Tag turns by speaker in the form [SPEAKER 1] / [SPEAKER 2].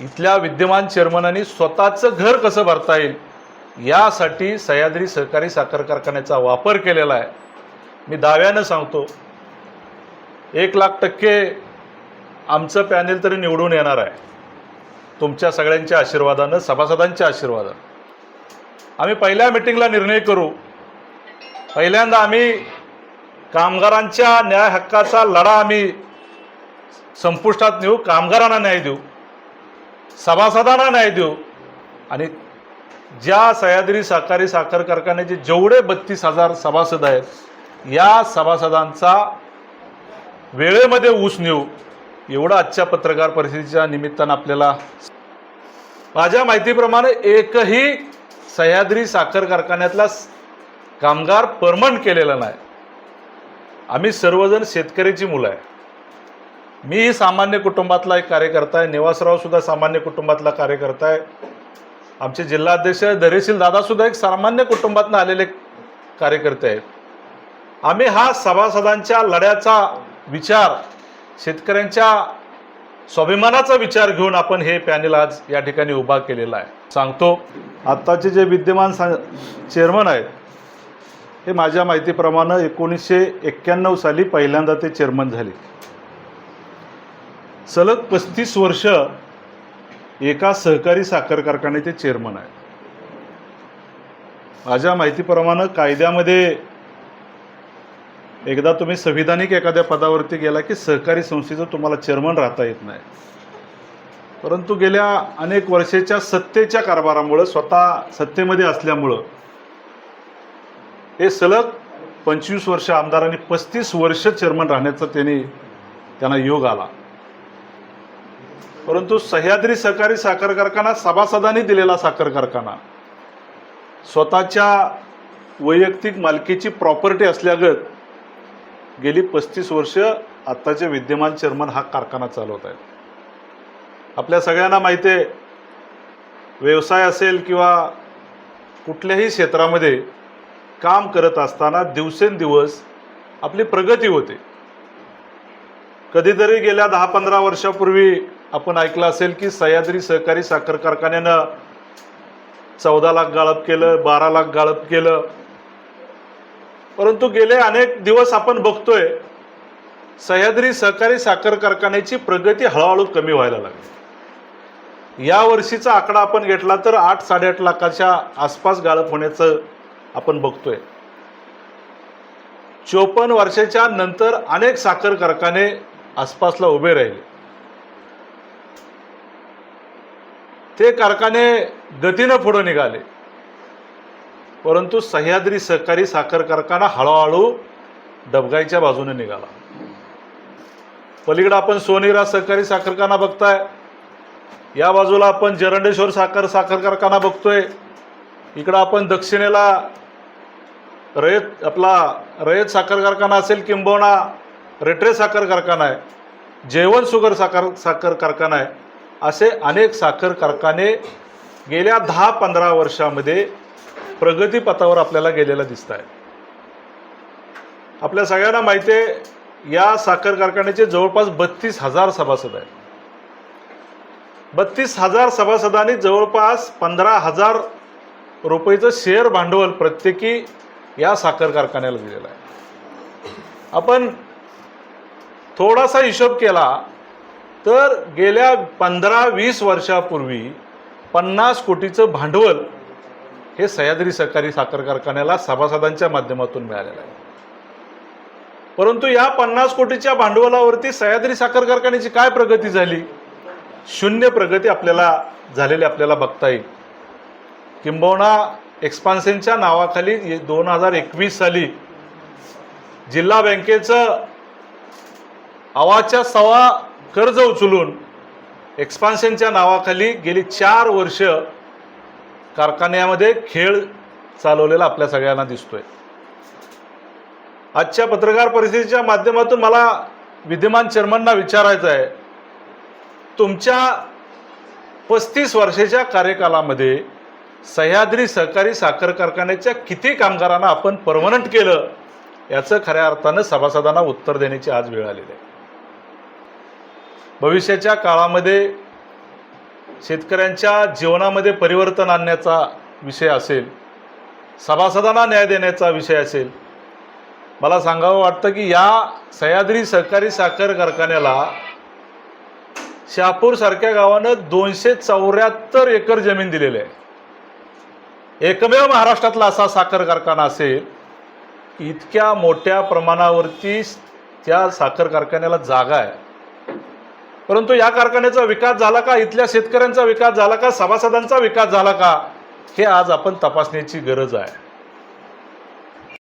[SPEAKER 1] इथल्या विद्यमान चेअरमनांनी स्वतःचं घर कसं भरता येईल यासाठी सह्याद्री सहकारी साखर कारखान्याचा वापर केलेला आहे. मी दाव्यानं सांगतो एक लाख टक्के आमचं पॅनेल तरी निवडून येणार आहे. तुमच्या सगळ्यांच्या आशीर्वादानं सभासदांच्या आशीर्वादानं. आम्ही पहिल्या मिटिंगला निर्णय करू. पहिल्यांदा आम्ही कामगारांच्या न्याय हक्काचा लढा आम्ही संपुष्टात नेऊ कामगारांना न्याय देऊ. सभासदांना न्याय देऊ. आणि ज्या सह्याद्री सहकारी साखर कारखान्याचे जेवढे बत्तीस हजार सभासद आहेत या सभासदांचा वेळेमध्ये ऊस नेऊ एवढं आजच्या पत्रकार परिषदेच्या निमित्तानं आपल्याला माझ्या माहितीप्रमाणे एकही सह्याद्री साखर कारखान्यातला कामगार परमनंट केलेला नाही. आम्ही सर्वजण शेतकऱ्याची मुलं आहे. मीही सामान्य कुटुंबातला एक कार्यकर्ता आहे. निवासरावसुद्धा सामान्य कुटुंबातला कार्यकर्ता आहे. आमचे जिल्हाध्यक्ष धैर्यशील दादासुद्धा एक सामान्य कुटुंबातून आलेले कार्यकर्ते आहेत. आम्ही हा सभासदांच्या लढ्याचा विचार शेतकऱ्यांच्या स्वाभिमानाचा विचार घेऊन आपण हे पॅनेल आज या ठिकाणी उभा केलेला आहे. सांगतो आत्ताचे जे विद्यमान सा चेअरमन आहेत हे माझ्या माहितीप्रमाणे एकोणीसशे एक्क्याण्णव साली पहिल्यांदा ते चेअरमन झाले. सलग पस्तीस वर्ष एका सहकारी साखर कारखान्याचे चेअरमन आहेत. माझ्या माहितीप्रमाणे कायद्यामध्ये एकदा तुम्ही संविधानिक एखाद्या पदावरती गेला की सहकारी संस्थेचं तुम्हाला चेअरमन राहता येत नाही. परंतु गेल्या अनेक वर्षाच्या सत्तेच्या कारभारामुळं स्वतः सत्तेमध्ये असल्यामुळं हे सलग पंचवीस वर्ष आमदारांनी पस्तीस वर्ष चेअरमन राहण्याचा त्यांनी त्यांना योग आला. परंतु सह्याद्री सहकारी साखर कारखाना सभासदांनी दिलेला साखर कारखाना. स्वतःच्या वैयक्तिक मालकीची प्रॉपर्टी असल्यागत गेली पस्तीस वर्ष आत्ताचे विद्यमान चेअरमन हा कारखाना चालवत आहेत. आपल्या सगळ्यांना माहिती आहे व्यवसाय असेल किंवा कुठल्याही क्षेत्रामध्ये काम करत असताना दिवसेंदिवस आपली प्रगती होते. कधीतरी गेल्या दहा पंधरा वर्षापूर्वी आपण ऐकलं असेल की सह्याद्री सहकारी साखर कारखान्यानं चौदा लाख गाळप केलं बारा लाख गाळप केलं. परंतु गेले अनेक दिवस आपण बघतोय सह्याद्री सहकारी साखर कारखान्याची प्रगती हळूहळू कमी व्हायला लागली. या वर्षीचा आकडा आपण घेतला तर आठ साडेआठ लाखाच्या आसपास गाळप होण्याचं आपण बघतोय. चोपन्न वर्षाच्या नंतर अनेक साखर कारखाने आसपासला उभे राहिले. ते कारखाने गतीनं पुढं निघाले. परंतु सह्याद्री सहकारी साखर कारखाना हळूहळू डबगाईच्या बाजूने निघाला. पलीकडे आपण सोनेरा सहकारी साखर कारखाना बघताय. या बाजूला आपण जरंडेश्वर साखर साखर कारखाना बघतोय. इकडं आपण दक्षिणेला रयत आपला रयत साखर कारखाना असेल किंबहुना रेट्रे साखर कारखाना आहे. जेवण सुगर साखर साखर कारखाना आहे. असे अनेक साखर कारखाने गेल्या दहा पंधरा वर्षामध्ये प्रगतीपथावर आपल्याला गेलेला दिसत आहे. आपल्या सगळ्यांना माहिती आहे या साखर कारखान्याचे जवळपास बत्तीस हजार सभासद आहेत. बत्तीस हजार सभासदांनी जवळपास पंधरा हजार रुपयेचं शेअर भांडवल प्रत्येकी या साखर कारखान्याला दिलेलं आहे. आपण थोडासा हिशोब केला तर गेल्या पंधरा वीस वर्षापूर्वी पन्नास कोटीचं भांडवल हे सह्याद्री सहकारी साखर कारखान्याला सभासदांच्या माध्यमातून मिळालेलं आहे. परंतु या पन्नास कोटीच्या भांडवलावरती सह्याद्री साखर कारखान्याची काय प्रगती झाली? शून्य प्रगती आपल्याला झालेली आपल्याला बघता येईल. किंबहुना एक्सपान्सनच्या नावाखाली दोन हजार एकवीस साली जिल्हा बँकेचं अवाच्या सवा कर्ज उचलून एक्सपान्शनच्या नावाखाली गेली चार वर्ष कारखान्यामध्ये खेळ चालवलेला आपल्या सगळ्यांना दिसतोय. आजच्या पत्रकार परिषदेच्या माध्यमातून मला विद्यमान चेअरमनना विचारायचं आहे तुमच्या पस्तीस वर्षाच्या कार्यकालामध्ये सह्याद्री सहकारी साखर कारखान्याच्या किती कामगारांना आपण परमनंट केलं याचं खऱ्या अर्थानं सभासदांना उत्तर देण्याची आज वेळ आलेली आहे. भविष्याच्या काळामध्ये शेतकऱ्यांच्या जीवनामध्ये परिवर्तन आणण्याचा विषय असेल सभासदांना न्याय देण्याचा विषय असेल मला सांगावं वाटतं की या सह्याद्री सहकारी साखर कारखान्याला शहापूरसारख्या गावानं दोनशे चौऱ्याहत्तर एकर जमीन दिलेली आहे. एकमेव महाराष्ट्रातला असा साखर कारखाना असेल की इतक्या मोठ्या प्रमाणावरती त्या साखर कारखान्याला जागा आहे. परंतु या कारखान्याचा विकास झाला का? इथल्या शेतकऱ्यांचा विकास झाला का? सभासदांचा विकास झाला का? हे आज आपण तपासण्याची गरज आहे.